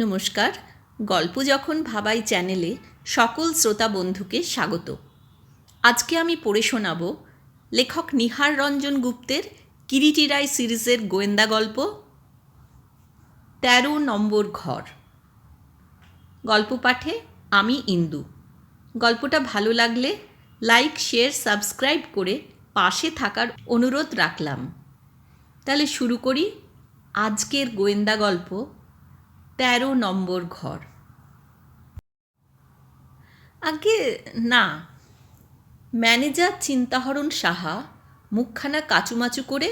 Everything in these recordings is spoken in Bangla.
নমস্কার। গল্প যখন ভাবাই চ্যানেলে, সকল শ্রোতা বন্ধুকে স্বাগত। আজকে আমি পড়ে শোনাব লেখক নিহার রঞ্জন গুপ্তের কিরিটি রায় সিরিজের গোয়েন্দা গল্প, তেরো নম্বর ঘর। গল্প পাঠে আমি ইন্দু। গল্পটা ভালো লাগলে লাইক, শেয়ার, সাবস্ক্রাইব করে পাশে থাকার অনুরোধ রাখলাম। তাহলে শুরু করি আজকের গোয়েন্দা গল্প তেরো নম্বর ঘর। আগে না, ম্যানেজার চিন্তাহরণ সাহা মুখখানা কাচুমাচু করে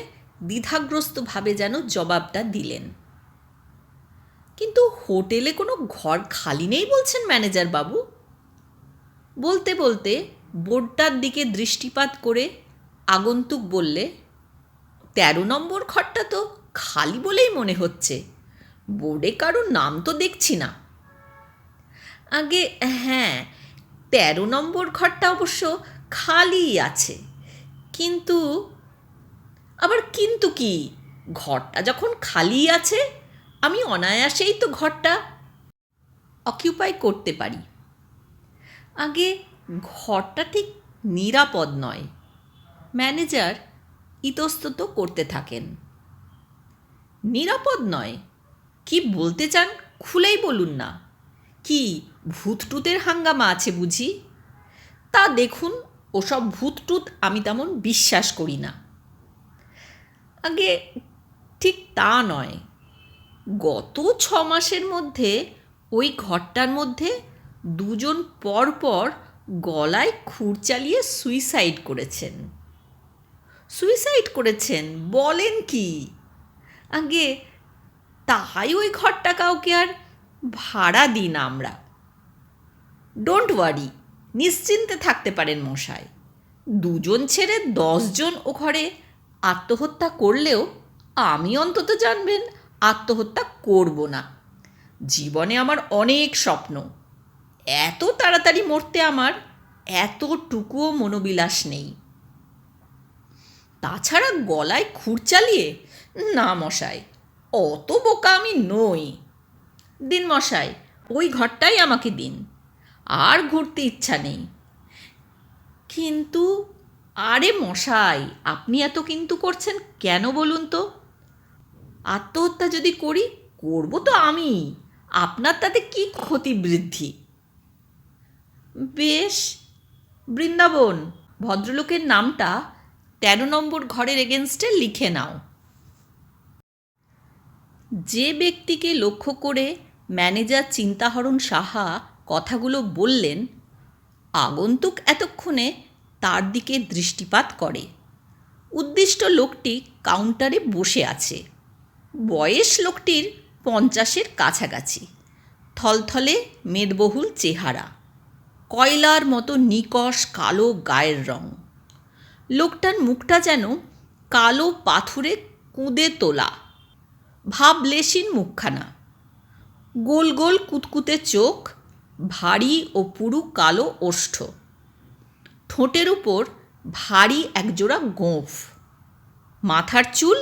দ্বিধাগ্রস্তভাবে যেন জবাবটা দিলেন। কিন্তু হোটেলে কোনো ঘর খালি নেই বলছেন ম্যানেজার বাবু বলতে বলতে বোর্ডটার দিকে দৃষ্টিপাত করে আগন্তুক বললে, তেরো নম্বর ঘরটা তো খালি বলেই মনে হচ্ছে। বোর্ডে কারোর নাম তো দেখছি না। আগে হ্যাঁ তেরো নম্বর ঘরটা অবশ্য খালিই আছে। কিন্তু, আবার কিন্তু কি? ঘরটা যখন খালি আছে, আমি অনায়াসেই তো ঘরটা অকিউপাই করতে পারি। আগে ঘরটা ঠিক নিরাপদ নয়। ম্যানেজার ইতস্তত করতে থাকেন। নিরাপদ নয়। কি বলতে চান খুলেই বলুন না। কি ভূতটুতের হাঙ্গামা আছে বুঝি? তা দেখুন, ওসব ভূতটুত আমি তেমন বিশ্বাস করি না। আগে ঠিক তা নয়, গত ছ মাসের মধ্যে ওই ঘরটার মধ্যে দুজন পরপর গলায় খুর চালিয়ে সুইসাইড করেছেন। সুইসাইড করেছেন বলেন কি? আগে তাই ওই ঘরটা কাউকে আর ভাড়া দিই না আমরা। ডোন্ট ওয়ারি নিশ্চিন্তে থাকতে পারেন মশাই। দুজন ছেড়ে দশজন ও ঘরে আত্মহত্যা করলেও আমি অন্তত জানবেন, আত্মহত্যা করব না। জীবনে আমার অনেক স্বপ্ন। এত তাড়াতাড়ি মরতে আমার এতটুকুও মনোবিলাস নেই। তাছাড়া গলায় খুর চালিয়ে, না মশাই অত বোকা আমি নই। দিন মশাই, ওই ঘরটাই আমাকে দিন। আর ঘুরতে ইচ্ছা নেই। কিন্তু, আরে মশাই, আপনি এত কিন্তু করছেন কেন বলুন তো? আত্মহত্যা যদি করি, করব তো আমি। আপনার তাতে কি ক্ষতি বৃদ্ধি? বেশ, বৃন্দাবন, ভদ্রলোকের নামটা তেরো নম্বর ঘরের এগেনস্টে লিখে নাও। যে ব্যক্তিকে লক্ষ্য করে ম্যানেজার চিন্তাহরণ সাহা কথাগুলো বললেন, আগন্তুক এতক্ষণে তার দিকে দৃষ্টিপাত করে। উদ্দিষ্ট লোকটি কাউন্টারে বসে আছে। বয়স লোকটির পঞ্চাশের কাছাকাছি। থলথলে মেদবহুল চেহারা। কয়লার মতো নিকশ কালো গায়ের রং। লোকটার মুখটা যেন কালো পাথুরে কুঁদে তোলা। ভাবলেশীন মুখখানা। গোল গোল কুতকুতে চোখ, ভারী ও পুরু কালো ওষ্ঠ। ঠোঁটের উপর ভারী একজোড়া গোঁফ। মাথার চুল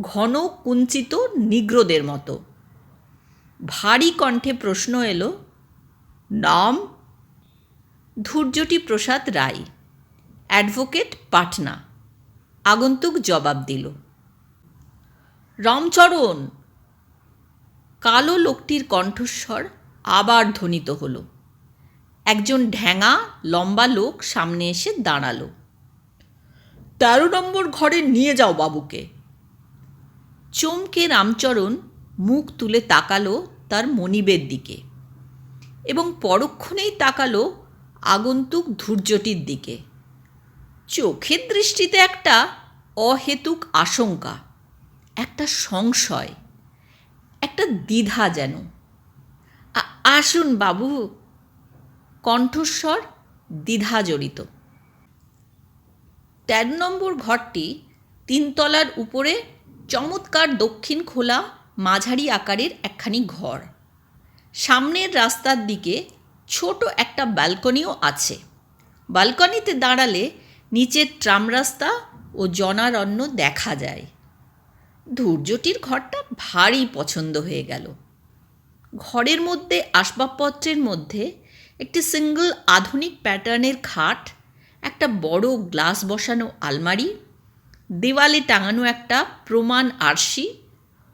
ঘন কুঞ্চিত নিগ্রদের মতো। ভারী কণ্ঠে প্রশ্ন এলো, নাম? ধূর্যটি প্রসাদ রায়, অ্যাডভোকেট পাটনা। আগন্তুক জবাব দিল রামচরণ। কালো লোকটির কণ্ঠস্বর আবার ধ্বনিত হল। একজন ঢ্যাঙা লম্বা লোক সামনে এসে দাঁড়াল। তেরো নম্বর ঘরে নিয়ে যাও বাবুকে। চমকে রামচরণ মুখ তুলে তাকালো তার মনিবের দিকে এবং পরক্ষণেই তাকালো আগন্তুক ধূর্যটির দিকে। চোখের দৃষ্টিতে একটা অহেতুক আশঙ্কা। একটা সংশয়, একটা দ্বিধা যেন। আসুন বাবু, কণ্ঠস্বর দ্বিধা জড়িত তেরো নম্বর ঘরটি তিনতলার উপরে চমৎকার দক্ষিণ খোলা মাঝারি আকারের একখানি ঘর। সামনের রাস্তার দিকে ছোট একটা ব্যালকনিও আছে। ব্যালকনিতে দাঁড়ালে নিচের ট্রাম রাস্তা ও জনারণ্য দেখা যায়। ধৈর্যটির ঘরটা ভারী পছন্দ হয়ে গেল। ঘরের মধ্যে আসবাবপত্রের মধ্যে একটি সিঙ্গল আধুনিক প্যাটার্নের খাট, একটা বড় গ্লাস বসানো আলমারি, দেওয়ালে টাঙানো একটা প্রমাণ আরশি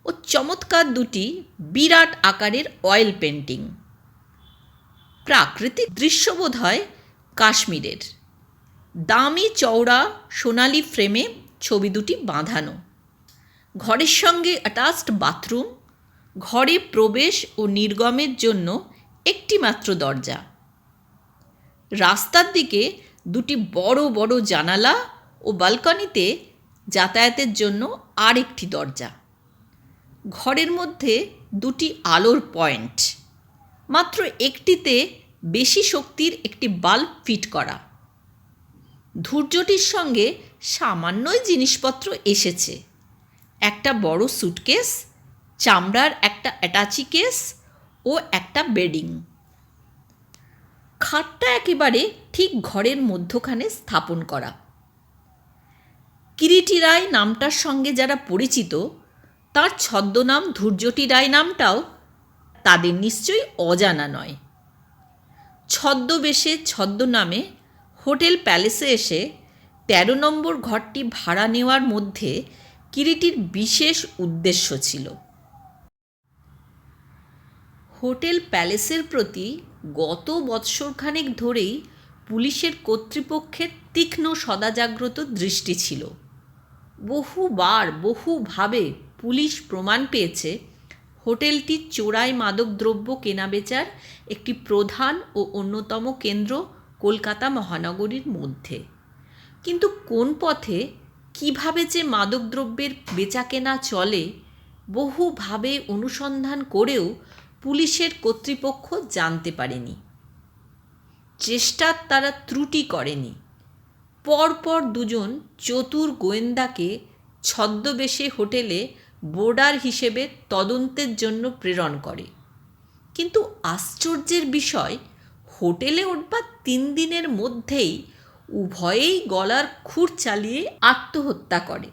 ও চমৎকার দুটি বিরাট আকারের অয়েল পেন্টিং প্রাকৃতিক দৃশ্য বোধ হয় কাশ্মীরের। দামি চওড়া সোনালি ফ্রেমে ছবি দুটি বাঁধানো। ঘরের সঙ্গে অ্যাটাচড বাথরুম ঘরে প্রবেশ ও নির্গমের জন্য একটি মাত্র দরজা। রাস্তার দিকে দুটি বড় বড় জানালা ও বালকনিতে যাতায়াতের জন্য আর একটি দরজা। ঘরের মধ্যে দুটি আলোর পয়েন্ট মাত্র একটিতে বেশি শক্তির একটি বাল্ব ফিট করা। ধৈর্যটির সঙ্গে সামান্যই জিনিসপত্র এসেছে। একটা বড় সুটকেস চামড়ার একটা অ্যাটাচি কেস ও একটা বেডিং খাটটা একেবারে ঠিক ঘরের মধ্যখানে স্থাপন করা। কিরিটি রায় নামটার সঙ্গে যারা পরিচিত, তার ছদ্মনাম ধৈর্যটি রায় নামটাও তাদের নিশ্চয়ই অজানা নয়। ছদ্মবেশে ছদ্মনামে হোটেল প্যালেসে এসে তেরো নম্বর ঘরটি ভাড়া নেওয়ার মধ্যে কিরিটির বিশেষ উদ্দেশ্য ছিল। হোটেল প্যালেসের প্রতি গত বৎসরখানেক ধরেই পুলিশের কর্তৃপক্ষের তীক্ষ্ণ সদাজাগ্রত দৃষ্টি ছিল। বহুবার, বহুভাবে পুলিশ প্রমাণ পেয়েছে হোটেলটি চোরাই মাদকদ্রব্য কেনাবেচার একটি প্রধান ও অন্যতম কেন্দ্র কলকাতা মহানগরীর মধ্যে। কিন্তু কোন পথে কীভাবে যে মাদকদ্রব্যের বেচাকেনা চলে, বহুভাবে অনুসন্ধান করেও পুলিশের কর্তৃপক্ষ জানতে পারেনি। চেষ্টার তারা ত্রুটি করেনি। পরপর দুজন চতুর গোয়েন্দাকে ছদ্মবেশে হোটেলে বোর্ডার হিসেবে তদন্তের জন্য প্রেরণ করে। কিন্তু আশ্চর্যের বিষয়, হোটেলে উঠবার তিন দিনের মধ্যেই উভয়েই গলার খুর চালিয়ে আত্মহত্যা করে।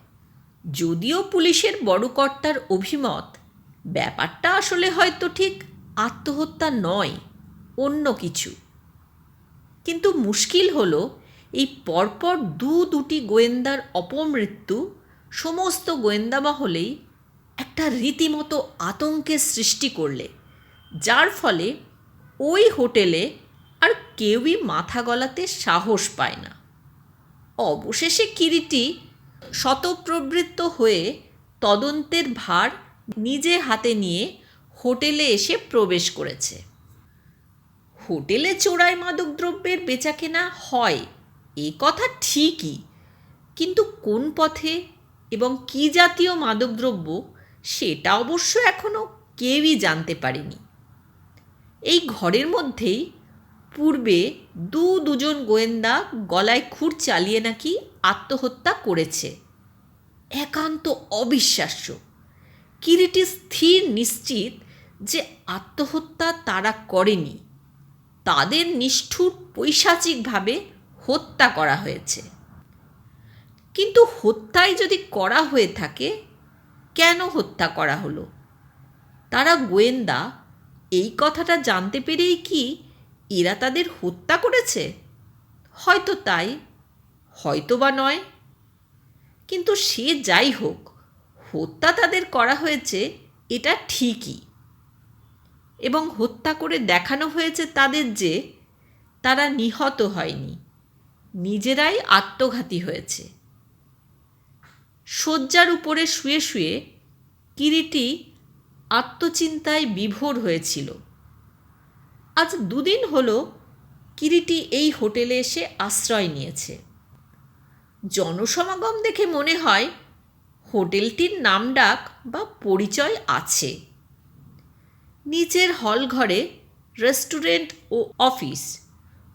যদিও পুলিশের বড় কর্তার অভিমত, ব্যাপারটা আসলে হয়তো ঠিক আত্মহত্যা নয়, অন্য কিছু। কিন্তু মুশকিল হলো, এই পরপর দু দুটি গোয়েন্দার অপমৃত্যু সমস্ত গোয়েন্দা মহলেই একটা রীতিমতো আতঙ্কের সৃষ্টি করলে, যার ফলে ওই হোটেলে আর কেউই মাথা গলাতে সাহস পায় না। অবশেষে কিরিটি শতপ্রবৃত্ত হয়ে তদন্তের ভার নিজে হাতে নিয়ে হোটেলে এসে প্রবেশ করেছে। হোটেলে চোরাই মাদকদ্রব্যের বেচাকেনা হয়, এ কথা ঠিকই। কিন্তু কোন পথে এবং কী জাতীয় মাদকদ্রব্য সেটা অবশ্য এখনও কেউই জানতে পারেনি। এই ঘরের মধ্যেই পূর্বে দু দুজন গোয়েন্দা গলায় খুর চালিয়ে নাকি আত্মহত্যা করেছে। একান্ত অবিশ্বাস্য। কিরিটি স্থির নিশ্চিত যে আত্মহত্যা তারা করেনি। তাদের নিষ্ঠুর পৈশাচিকভাবে হত্যা করা হয়েছে। কিন্তু হত্যাই যদি করা হয়ে থাকে, কেন হত্যা করা হলো? তারা গোয়েন্দা, এই কথাটা জানতে পেরেই কি এরা তাদের হত্যা করেছে। হয়তো তাই, হয়তো বা নয়। কিন্তু সে যাই হোক, হত্যা তাদের করা হয়েছে, এটা ঠিকই। এবং হত্যা করে দেখানো হয়েছে তাদের যে, তারা নিহত হয়নি, নিজেরাই আত্মঘাতী হয়েছে। শয্যার উপরে শুয়ে শুয়ে কিরিটি আত্মচিন্তায় বিভোর হয়েছিল। আজ দুদিন হলো কিরিটি এই হোটেলে এসে আশ্রয় নিয়েছে। জনসমাগম দেখে মনে হয় হোটেলটির নাম ডাক বা পরিচয় আছে। নিচের হল ঘরে রেস্টুরেন্ট ও অফিস,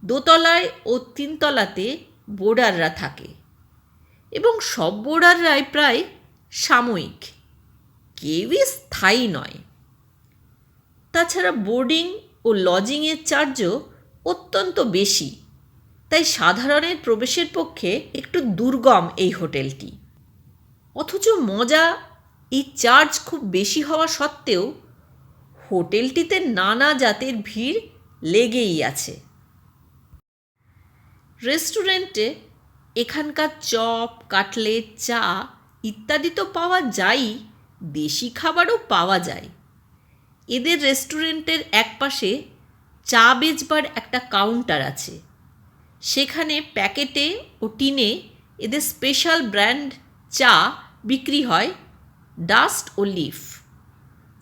দোতলায় ও তিনতলাতে বোর্ডাররা থাকে এবং সব বোর্ডাররাই প্রায় সাময়িক, কেউই স্থায়ী নয়। তাছাড়া বোর্ডিং ও লজিংয়ের চার্জও অত্যন্ত বেশি। তাই সাধারণের প্রবেশের পক্ষে একটু দুর্গম এই হোটেলটি। অথচ মজা, এই চার্জ খুব বেশি হওয়া সত্ত্বেও হোটেলটিতে নানা জাতের ভিড় লেগেই আছে। রেস্টুরেন্টে এখানকার চপ, কাটলেট, চা ইত্যাদি তো পাওয়া যায়ই, দেশি খাবারও পাওয়া যায়। এদের রেস্টুরেন্টের একপাশে চা বেচবার একটা কাউন্টার আছে। সেখানে প্যাকেটে ও টিনে এদের স্পেশাল ব্র্যান্ড চা বিক্রি হয়, ডাস্ট ও লিফ।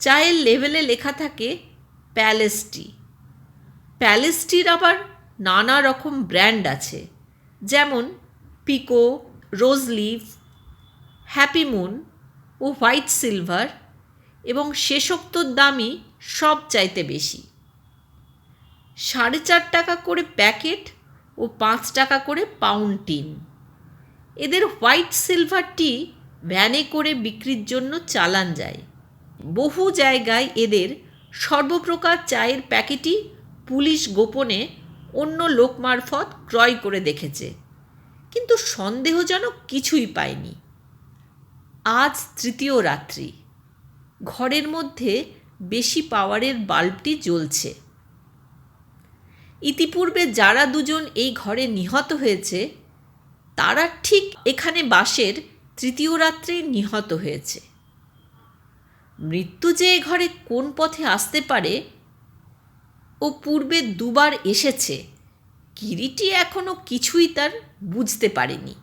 চায়ের লেভেলে লেখা থাকে প্যালেস্টি। প্যালেস্টির আবার নানা রকম ব্র্যান্ড আছে, যেমন Pico, rose leaf, happy moon ও হোয়াইট সিলভার। এবং শেষোক্তর দামই সব চাইতে বেশি। সাড়ে চার টাকা করে প্যাকেট ও পাঁচ টাকা করে পাউন্ড টিন। এদের হোয়াইট সিলভার টি ভ্যানে করে বিক্রির জন্য চালান যায়। বহু জায়গায় এদের সর্বপ্রকার চায়ের প্যাকেটই পুলিশ গোপনে অন্য লোক মারফত ক্রয় করে দেখেছে। কিন্তু সন্দেহজনক কিছুই পায়নি। আজ তৃতীয় রাত্রি। ঘরের মধ্যে বেশি পাওয়ারের বাল্বটি জ্বলছে। ইতিপূর্বে যারা দুজন এই ঘরে নিহত হয়েছে, তারা ঠিক এখানে বাসের তৃতীয় রাত্রে নিহত হয়েছে। মৃত্যু যে ঘরে কোন পথে আসতে পারে ও পূর্বে দুবার এসেছে, কিরিটি এখনও কিছুই তার বুঝতে পারেনি।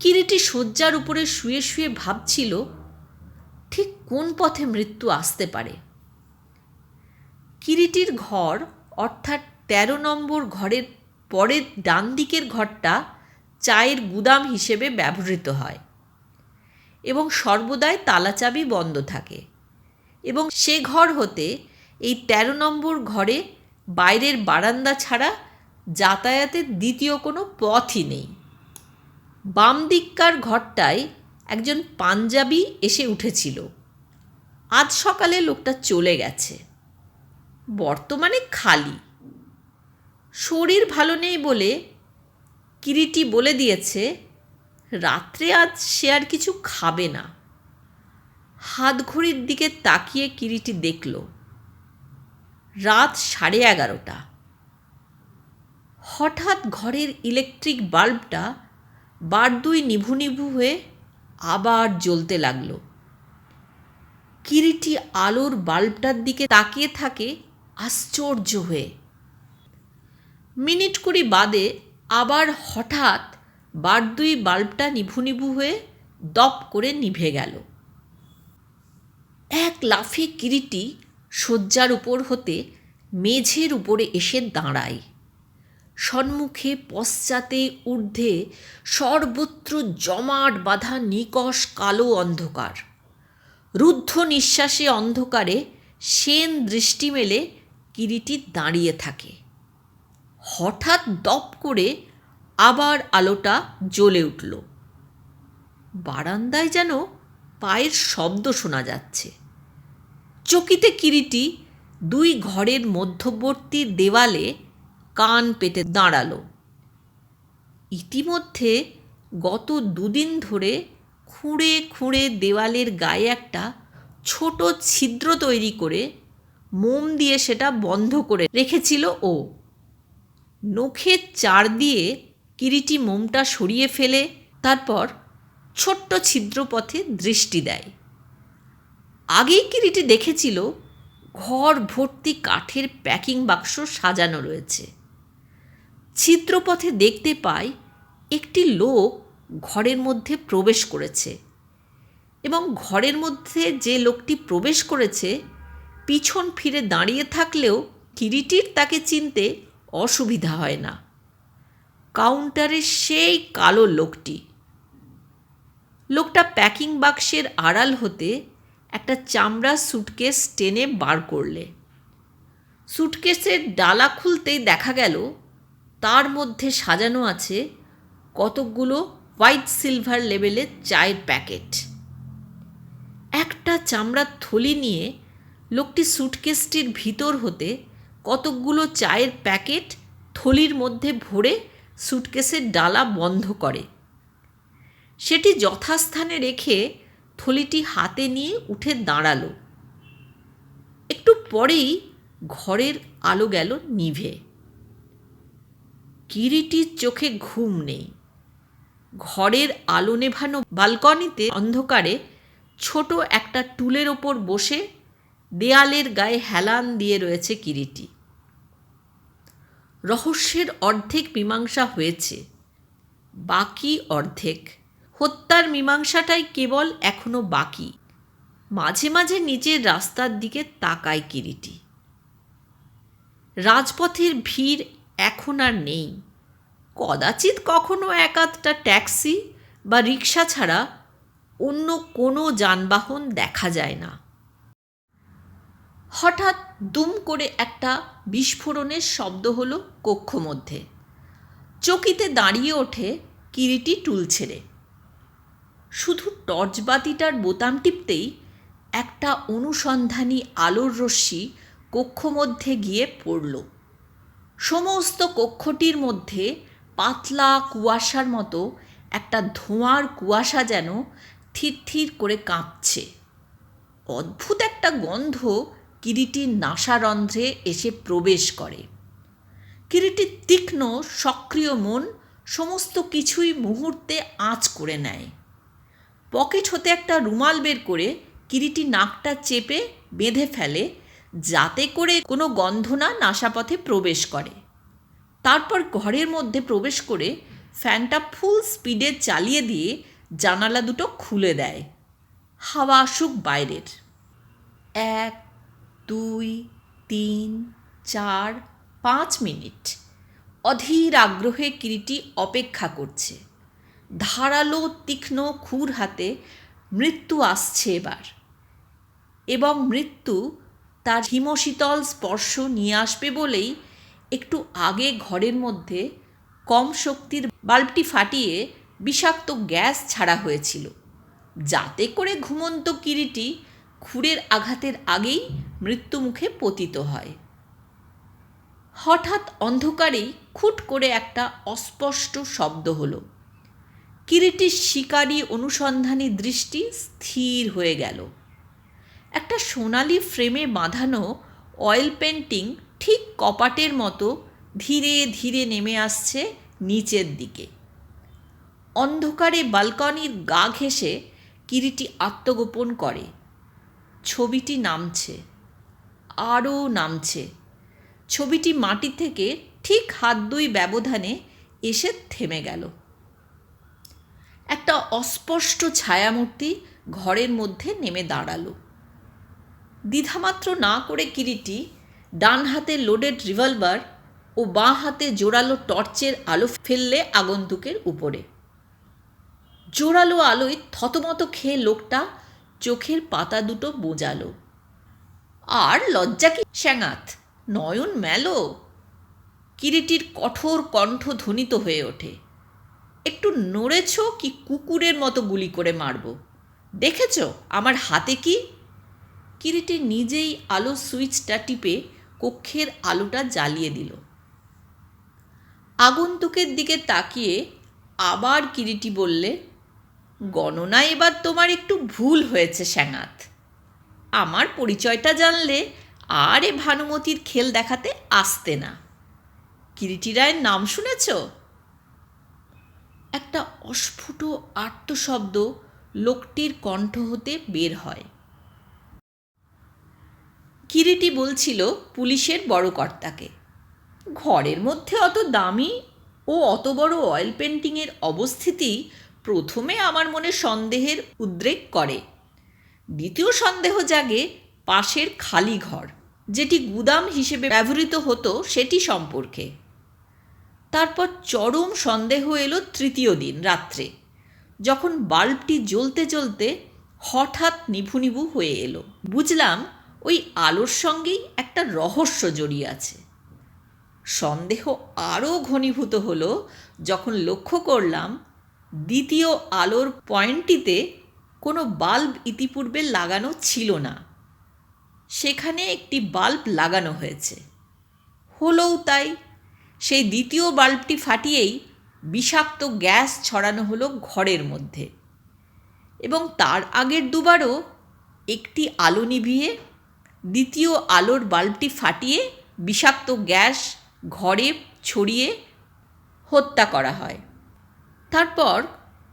কিরিটি শয্যার উপরে শুয়ে শুয়ে ভাবছিল ঠিক কোন পথে মৃত্যু আসতে পারে? কিরিটির ঘর, অর্থাৎ তেরো নম্বর ঘরের পরের ডান দিকের ঘরটা চায়ের গুদাম হিসেবে ব্যবহৃত হয় এবং সর্বদাই তালাচাবি বন্ধ থাকে এবং সে ঘর হতে এই তেরো নম্বর ঘরে বাইরের বারান্দা ছাড়া যাতায়াতের দ্বিতীয় কোনো পথই নেই। বাম দিককার ঘরটায় একজন পাঞ্জাবি এসে উঠেছিল। আজ সকালে লোকটা চলে গেছে। বর্তমানে খালি। শরীর ভালো নেই বলে কিরিটি বলে দিয়েছে, রাত্রে আজ সে আর কিছু খাবে না। হাত ঘড়ির দিকে তাকিয়ে কিরিটি দেখল। রাত সাড়ে এগারোটা। হঠাৎ ঘরের ইলেকট্রিক বাল্বটা বার দুই নিভু নিভু হয়ে আবার জ্বলতে লাগল। কিরিটি আলোর বাল্বটার দিকে তাকিয়ে থাকে আশ্চর্য হয়ে। মিনিট কুড়ি বাদে আবার হঠাৎ বার দুই বাল্বটা নিভু নিভু হয়ে দপ করে নিভে গেল। এক লাফে কিরিটি শয্যার উপর হতে মেঝের উপরে এসে দাঁড়ায়। সম্মুখে পশ্চাতে ঊর্ধ্বে সর্বত্র জমাট বাঁধা নিকষ কালো অন্ধকার। রুদ্ধ নিঃশ্বাসে অন্ধকারে সেন দৃষ্টি মেলে কিরিটি দাঁড়িয়ে থাকে। হঠাৎ দপ করে আবার আলোটা জ্বলে উঠল। বারান্দায় যেন পায়ের শব্দ শোনা যাচ্ছে। চকিতে কিরিটি দুই ঘরের মধ্যবর্তী দেওয়ালে কান পেতে দাঁড়াল। ইতিমধ্যে গত দুদিন ধরে খুঁড়ে খুঁড়ে দেওয়ালের গায়ে একটা ছোট ছিদ্র তৈরি করে মোম দিয়ে সেটা বন্ধ করে রেখেছিল ও। নখের চার দিয়ে কিরিটি মোমটা সরিয়ে ফেলে তারপর ছোট্ট ছিদ্রপথে দৃষ্টি দেয়। আগেই কিরিটি দেখেছিল ঘর ভর্তি কাঠের প্যাকিং বাক্স সাজানো রয়েছে। ছিদ্রপথে দেখতে পায় একটি লোক ঘরের মধ্যে প্রবেশ করেছে এবং ঘরের মধ্যে যে লোকটি প্রবেশ করেছে, পিছন ফিরে দাঁড়িয়ে থাকলেও কিরিটির তাকে চিনতে অসুবিধা হয় না। কাউন্টারের সেই কালো লোকটি। লোকটা প্যাকিং বাক্সের আড়াল হতে একটা চামড়া সুটকেস টেনে বার করলে। সুটকেসের ডালা খুলতেই দেখা গেল তার মধ্যে সাজানো আছে কতকগুলো হোয়াইট সিলভার লেবেলের চায়ের প্যাকেট। একটা চামড়ার থলি নিয়ে লোকটি সুটকেসটির ভিতর হতে কতকগুলো চায়ের প্যাকেট থলির মধ্যে ভরে সুটকেসের ডালা বন্ধ করে। সেটি যথাস্থানে রেখে থলিটি হাতে নিয়ে উঠে দাঁড়াল। একটু পরেই ঘরের আলো গেল নিভে। কিরিটির চোখে ঘুম নেই। ঘরের আলো নেভানো বালকনিতে অন্ধকারে ছোট একটা টুলের ওপর বসে দেয়ালের গায়ে হেলান দিয়ে রয়েছে কিরিটি রহস্যের অর্ধেক মীমাংসা হয়েছে। বাকি অর্ধেক। হত্যার মীমাংসাটাই কেবল এখনও বাকি। মাঝে মাঝে নিজের রাস্তার দিকে তাকায় কিরিটি রাজপথের ভিড় এখন আর নেই। কদাচিৎ কখনো এক আধটা ট্যাক্সি বা রিক্সা ছাড়া অন্য কোনো যানবাহন দেখা যায় না। হঠাৎ দুম করে একটা বিস্ফোরণের শব্দ হলো কক্ষ মধ্যে। চকিতে দাঁড়িয়ে ওঠে কিরিটি টুল ছেড়ে। শুধু টর্চ বাতিটার বোতাম টিপতেই একটা অনুসন্ধানী আলোর রশ্মি কক্ষ মধ্যে গিয়ে পড়ল। সমস্ত কক্ষটির মধ্যে পাতলা কুয়াশার মতো একটা ধোঁয়ার কুয়াশা যেন থির থির করে কাঁপছে। অদ্ভুত একটা গন্ধ কিরিটির নাসারন্ধ্রে এসে প্রবেশ করে। কিরিটির তীক্ষ্ণ, সক্রিয় মন সমস্ত কিছুই মুহূর্তে আঁচ করে নেয়। পকেট হতে একটা রুমাল বের করে কিরিটি নাকটা চেপে বেঁধে ফেলে, যাতে করে কোনো গন্ধ না নাসাপথে প্রবেশ করে। তারপর ঘরের মধ্যে প্রবেশ করে ফ্যানটা ফুল স্পিডে চালিয়ে দিয়ে জানালা দুটো খুলে দেয়। হাওয়া আসুক বাইরের। এক, দুই, তিন, চার, পাঁচ মিনিট। অধীর আগ্রহে কিরিটি অপেক্ষা করছে। ধারালো, তীক্ষ্ণ খুর হাতে মৃত্যু আসছে এবার। এবং মৃত্যু তার হিমশীতল স্পর্শ নিয়ে আসবে বলেই একটু আগে ঘরের মধ্যে কম শক্তির বাল্বটি ফাটিয়ে বিষাক্ত গ্যাস ছাড়া হয়েছিল। যাতে করে ঘুমন্ত কিরিটি খুরের আঘাতের আগেই মৃত্যুমুখে পতিত হয়। হঠাৎ অন্ধকারেই খুট করে একটা অস্পষ্ট শব্দ হলো। কিরিটির শিকারী অনুসন্ধানী দৃষ্টি স্থির হয়ে গেল। একটা সোনালি ফ্রেমে বাঁধানো অয়েল পেন্টিং ঠিক কপাটের মতো ধীরে ধীরে নেমে আসছে নিচের দিকে। অন্ধকারে বালকনির গা ঘেঁষে কিরিটি আত্মগোপন করে। ছবিটি নামছে, আরও নামছে। ছবিটি মাটি থেকে ঠিক হাত দুই ব্যবধানে এসে থেমে গেল। একটা অস্পষ্ট ছায়ামূর্তি ঘরের মধ্যে নেমে দাঁড়াল। দ্বিধামাত্র না করে কিরিটি ডান হাতে লোডেড রিভলভার ও বাঁ হাতে জোরালো টর্চের আলো ফেললে আগন্তুকের উপরে। জোরালো আলোয় থতমত খেয়ে লোকটা চোখের পাতা দুটো বোঝালো। আর লজ্জা কি শ্যাঙাত নয়ন মেলো কিরিটির কঠোর কণ্ঠ ধ্বনিত হয়ে ওঠে। একটু নড়েছ কি কুকুরের মতো গুলি করে মারব? দেখেছ আমার হাতে কি? কিরিটি নিজেই আলো সুইচটা টিপে কক্ষের আলোটা জ্বালিয়ে দিল। আগন্তুকের দিকে তাকিয়ে আবার কিরিটি বললে, গণনা, এবার তোমার একটু ভুল হয়েছে শ্যাঙাত। আমার পরিচয়টা জানলে আর এ ভানুমতির খেল দেখাতে আসতে না। কিরিটি রায়ের নাম শুনেছ? একটা অস্ফুট আর্তশব্দ লোকটির কণ্ঠ হতে বের হয়। কিরিটি বলছিল পুলিশের বড় কর্তাকে। ঘরের মধ্যে অত দামি ও অত বড় অয়েল পেন্টিংয়ের অবস্থিতি প্রথমে আমার মনে সন্দেহের উদ্রেক করে। দ্বিতীয় সন্দেহ জাগে পাশের খালি ঘর, যেটি গুদাম হিসেবে ব্যবহৃত হতো সেটি সম্পর্কে। তারপর চরম সন্দেহ এলো তৃতীয় দিন রাত্রে, যখন বাল্বটি জ্বলতে জ্বলতে হঠাৎ নিভু নিভু হয়ে এলো। বুঝলাম ওই আলোর সঙ্গেই একটা রহস্য জড়িয়ে আছে। সন্দেহ আরও ঘনীভূত হলো যখন লক্ষ্য করলাম, দ্বিতীয় আলোর পয়েন্টটিতে কোনো বাল্ব ইতিপূর্বে লাগানো ছিল না। সেখানে একটি বাল্ব লাগানো হয়েছে। হলেও তাই, সেই দ্বিতীয় বাল্বটি ফাটিয়েই বিষাক্ত গ্যাস ছড়ানো হলো ঘরের মধ্যে। এবং তার আগের দুবারও একটি আলো নিভিয়ে দ্বিতীয় আলোর বাল্বটি ফাটিয়ে বিষাক্ত গ্যাস ঘরে ছড়িয়ে হত্যা করা হয়। তারপর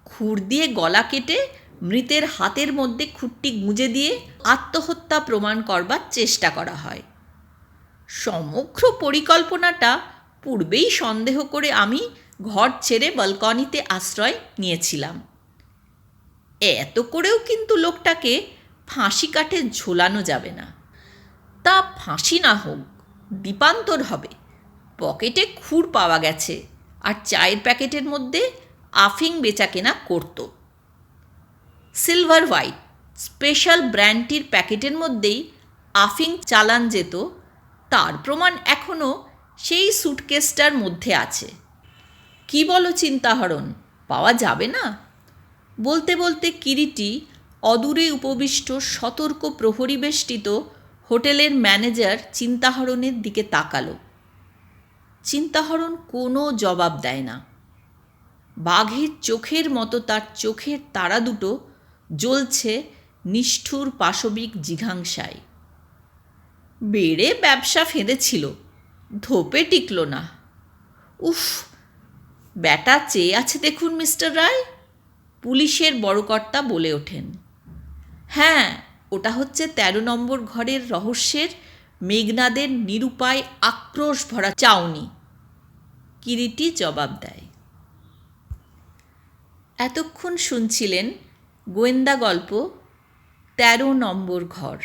খুর দিয়ে গলা কেটে মৃতের হাতের মধ্যে খুঁটটি গুঁজে দিয়ে আত্মহত্যা প্রমাণ করবার চেষ্টা করা হয়। সমগ্র পরিকল্পনাটা পূর্বেই সন্দেহ করে আমি ঘর ছেড়ে বলকনিতে আশ্রয় নিয়েছিলাম। এত করেও কিন্তু লোকটাকে ফাঁসি কাঠে ঝোলানো যাবে না। তা ফাঁসি না হোক দ্বীপান্তর হবে। পকেটে খুর পাওয়া গেছে, আর চায়ের প্যাকেটের মধ্যে আফিং বেচা কেনা করতো। সিলভার হোয়াইট স্পেশাল ব্র্যান্ডটির প্যাকেটের মধ্যেই আফিং চালান যেত, তার প্রমাণ এখনও সেই সুটকেসটার মধ্যে আছে। কি বলো চিন্তাহরণ, পাওয়া যাবে না? বলতে বলতে কিরিটি অদূরে উপবিষ্ট সতর্ক প্রহরী বেষ্টিত হোটেলের ম্যানেজার চিন্তাহরণের দিকে তাকালো। চিন্তাহরণ কোনো জবাব দেয় না। বাঘের চোখের মতো তার চোখের তারা দুটো জ্বলছে নিষ্ঠুর পাশবিক জিঘাংসায় বেড়ে ব্যবসা ফেঁদেছিল, ধোপে টিকল না। উফ, ব্যাটা চেয়ে আছে দেখুন মিস্টার রায়? পুলিশের বড়কর্তা বলে ওঠেন। হ্যাঁ ওটা হচ্ছে তেরো নম্বর ঘরের রহস্যের মেঘনাদের নিরুপায় আক্রোশ ভরা চাউনি। কিরিটি জবাব দেয়। এতক্ষণ শুনছিলেন গোয়েন্দা গল্প, তেরো নম্বর ঘর।